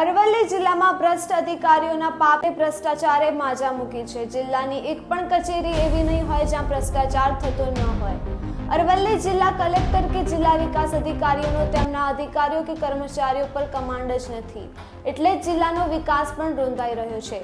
અરવલ્લી જિલ્લામાં ભ્રષ્ટ અધિકારીઓના પાપે ભ્રષ્ટાચારે માજા મૂકી છે. જિલ્લાની એક પણ કચેરી એવી નહીં હોય જ્યાં ભ્રષ્ટાચાર થતો ન હોય. અરવલ્લી જિલ્લા કલેક્ટર કે જિલ્લા વિકાસ અધિકારીઓનો તેમના અધિકારીઓ કે કર્મચારીઓ પર કમાન્ડ જ નથી. એટલે જ જિલ્લાનો વિકાસ પણ રોંધાઈ રહ્યો છે.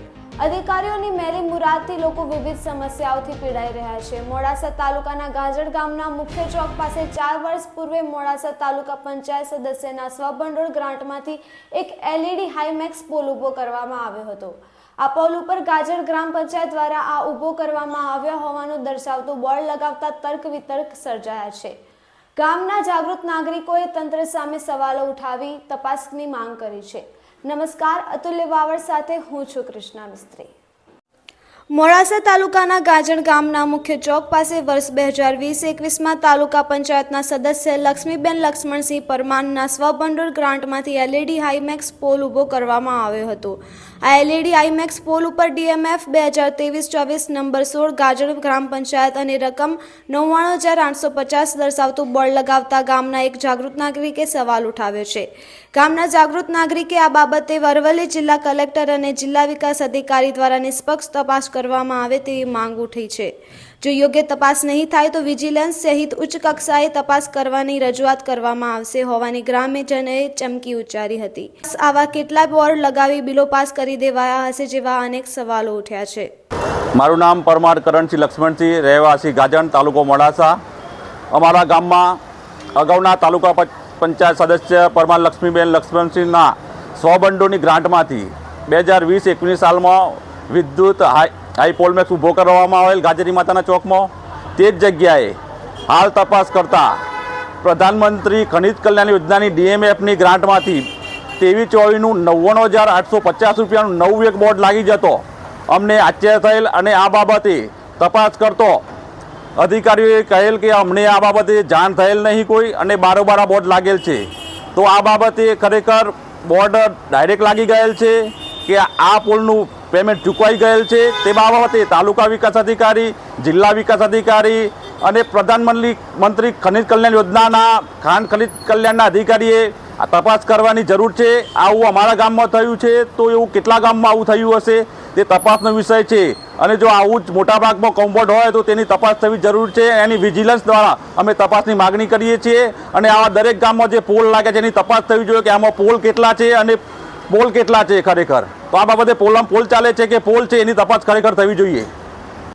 અધિકારીઓની મેલી મુરાદથી લોકો વિવિધ સમસ્યાઓથી પીડાઈ રહ્યા છે. મોડાસા તાલુકાના ગાજર ગામના મુખ્ય ચોક પાસે ચાર વર્ષ પૂર્વે મોડાસા તાલુકા પંચાયત સદસ્યના સ્વભંડોળ ગ્રાન્ટમાંથી એક એલઈડી હાઈમેક્સ પોલ ઊભો કરવામાં આવ્યો હતો. આ પોલ ઉપર ગાજર ગ્રામ પંચાયત દ્વારા આ ઊભો કરવામાં આવ્યો હોવાનું દર્શાવતું બોર્ડ લગાવતા તર્ક વિતર્ક સર્જાયા. છે. ગામના જાગૃત નાગરિકોએ તંત્ર સામે સવાલો ઉઠાવી તપાસની માંગ કરી છે. નમસ્કાર, અતુલ્ય વાવડ સાથે હું છું કૃષ્ણા મિસ્ત્રી. મોડાસા તાલુકાના ગાજણ ગામના મુખ્ય ચોક પાસે વર્ષ બે હજાર વીસ એકવીસમાં તાલુકા પંચાયતના સદસ્ય લક્ષ્મીબેન લક્ષ્મણસિંહ પરમારના સ્વભંડોળ ગ્રાન્ટમાંથી એલઈડી હાઈમેક્સ પોલ ઊભો કરવામાં આવ્યો હતો. આ એલઈડી આઈમેક્સ પોલ ઉપર ડીએમએફ બે હજાર ત્રેવીસ, ચોવીસ, નંબર સોળ, ગાજર ગ્રામ પંચાયત અને રકમ નવ્વાણું હજાર આઠસો પચાસ દર્શાવતું બોર્ડ લગાવતા ગામના એક જાગૃત નાગરિકે સવાલ ઉઠાવ્યો છે. ગામના જાગૃત નાગરિકે આ બાબતે વરવલ્લી જિલ્લા કલેક્ટર અને જિલ્લા વિકાસ અધિકારી દ્વારા નિષ્પક્ષ તપાસ કરવામાં આવે તેવી માંગ ઉઠી છે. જો યોગ્ય તપાસ નહીં થાય તો વિજિલન્સ સહિત ઉચ્ચ કક્ષાએ તપાસ કરવાની રજૂઆત કરવામાં આવશે. હોવાની ગ્રામ્યજનોએ ચમકી ઉચ્ચારી હતી. આવા કેટલા બોર્ડ લગાવી બિલો પાસ કરી દેવાયા હશે જેવા અનેક સવાલો ઉઠ્યા છે. મારું નામ પરમાર કરણસિંહ લક્ષ્મણસિંહ, રહેવાસી ગાજણ તાલુકો મોડાસા. અમારા ગામમાં અગાઉના તાલુકા પંચાયત સદસ્ય પરમાર લક્ષ્મીબેન લક્ષ્મણસિંહના સ્વબંડોની ગ્રાન્ટમાંથી બે હજાર વીસ એકવીસ સાલમાં વિદ્યુત હાઈ હાઈ પોલમેક્સ ઊભો કરવામાં આવેલ ગાજરી માતાના ચોકમાં તે જ જગ્યાએ હાલ તપાસ કરતા પ્રધાનમંત્રી ખનિજ કલ્યાણ યોજનાની ડીએમએફની ગ્રાન્ટમાંથી તેવી ચોવીસનું નવ્વાણું હજાર આઠસો પચાસ રૂપિયાનું નવું એક બોર્ડ લાગી જતો. અમને આશ્ચર્ય થયેલ અને આ બાબતે તપાસ કરતો અધિકારીઓએ કહેલ કે અમને આ બાબતે જાણ થયેલ નહીં કોઈ અને બારોબાર આ બોર્ડ લાગેલ છે. તો આ બાબતે ખરેખર બોર્ડ ડાયરેક્ટ લાગી ગયેલ છે કે આ પોલનું પેમેન્ટ ચૂકવાઈ ગયેલ છે. તે બાબતે તાલુકા વિકાસ અધિકારી, જિલ્લા વિકાસ અધિકારી અને પ્રધાનમંત્રી, મંત્રી ખનિજ કલ્યાણ યોજનાના, ખાન ખનિજ કલ્યાણના અધિકારીએ આ તપાસ કરવાની જરૂર છે. આવું અમારા ગામમાં થયું છે, તો એવું કેટલા ગામમાં આવું થયું હશે? તે તપાસનો વિષય છે. અને જો આવું જ મોટાભાગમાં કોમ્પોર્ટ હોય, તો તેની તપાસ થવી જરૂર છે. એની વિજિલન્સ દ્વારા અમે તપાસની માગણી કરીએ છીએ. અને આવા દરેક ગામમાં જે પોલ લાગે છે, એની તપાસ થવી જોઈએ કે આમાં પોલ કેટલા છે અને પોલ કેટલા છે ખરેખર? તો આ બાબતે પોલમાં પોલ ચાલે છે કે પોલ છે એની તપાસ ખરેખર થવી જોઈએ?